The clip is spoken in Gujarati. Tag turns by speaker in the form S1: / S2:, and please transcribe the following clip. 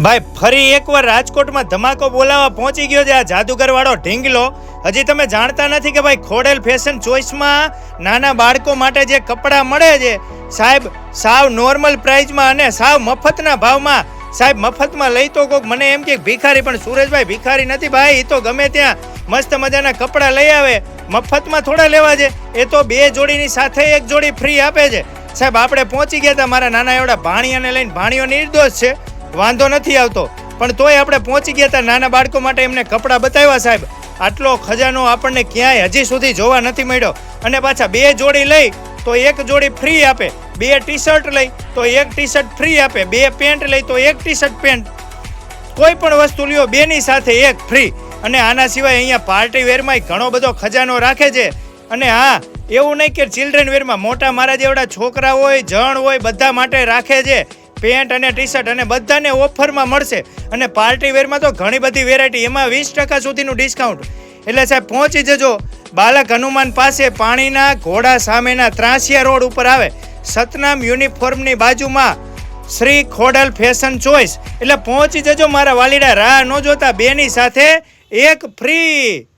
S1: ભાઈ, ફરી એકવાર રાજકોટમાં ધમાકો બોલાવા પહોંચી ગયો છે આ જાદુગરવાળો ઢીંગલો. હજી તમે જાણતા નથી કે ભાઈ, ખોડેલ ફેશન ચોઈસમાં નાના બાળકો માટે જે કપડાં મળે છે, સાહેબ, સાવ નોર્મલ પ્રાઇઝમાં અને સાવ મફતના ભાવમાં. સાહેબ, મફતમાં લઈ તો કોક મને એમ કે ભિખારી, પણ સુરેશભાઈ ભિખારી નથી ભાઈ એ તો ગમે ત્યાં મસ્ત મજાના કપડાં લઈ આવે. મફતમાં થોડા લેવા છે. એ તો બે જોડીની સાથે એક જોડી ફ્રી આપે છે. સાહેબ, આપણે પહોંચી ગયા હતા મારા નાના એવડા ભાણિયાને લઈને. ભાણિયો નિર્દોષ છે. વાંધો નથી આવતો. પણ તોય આપણે પહોંચી ગયા હતા નાના બાળકો માટે એમને કપડાં બતાવ્યા, સાહેબ. આટલો ખજાનો આપણને ક્યાંય હજી સુધી જોવા નથી મળ્યો. અને પાછા બે જોડી લઈ, તો એક જોડી ફ્રી આપે. બે ટી શર્ટ લઈ, તો એક ટી શર્ટ ફ્રી આપે. બે પેન્ટ લઈ, તો એક ટી શર્ટ પેન્ટ. કોઈ પણ વસ્તુ લ્યો, બેની સાથે એક ફ્રી. અને આના સિવાય અહીંયા પાર્ટી વેરમાં ઘણો બધો ખજાનો રાખે છે. અને હા, એવું નહીં કે ચિલ્ડ્રન વેરમાં મોટા મારા જેવડા છોકરા હોય, જણ હોય, બધા માટે રાખે છે. પેન્ટ અને ટી શર્ટ અને બધાને ઓફરમાં મળશે. અને પાર્ટી વેરમાં તો ઘણી બધી વેરાયટી એમાં વીસ ટકા સુધીનું ડિસ્કાઉન્ટ એટલે સાહેબ, પહોંચી જજો. બાલક હનુમાન પાસે પાણીના ઘોડા સામેના ત્રાસિયા રોડ ઉપર આવે. સતનામ યુનિફોર્મની બાજુમાં શ્રી ખોડલ ફેશન ચોઈસ. એટલે પહોંચી જજો મારા વાલીડા, રાહ ન જોતા, બેની સાથે એક ફ્રી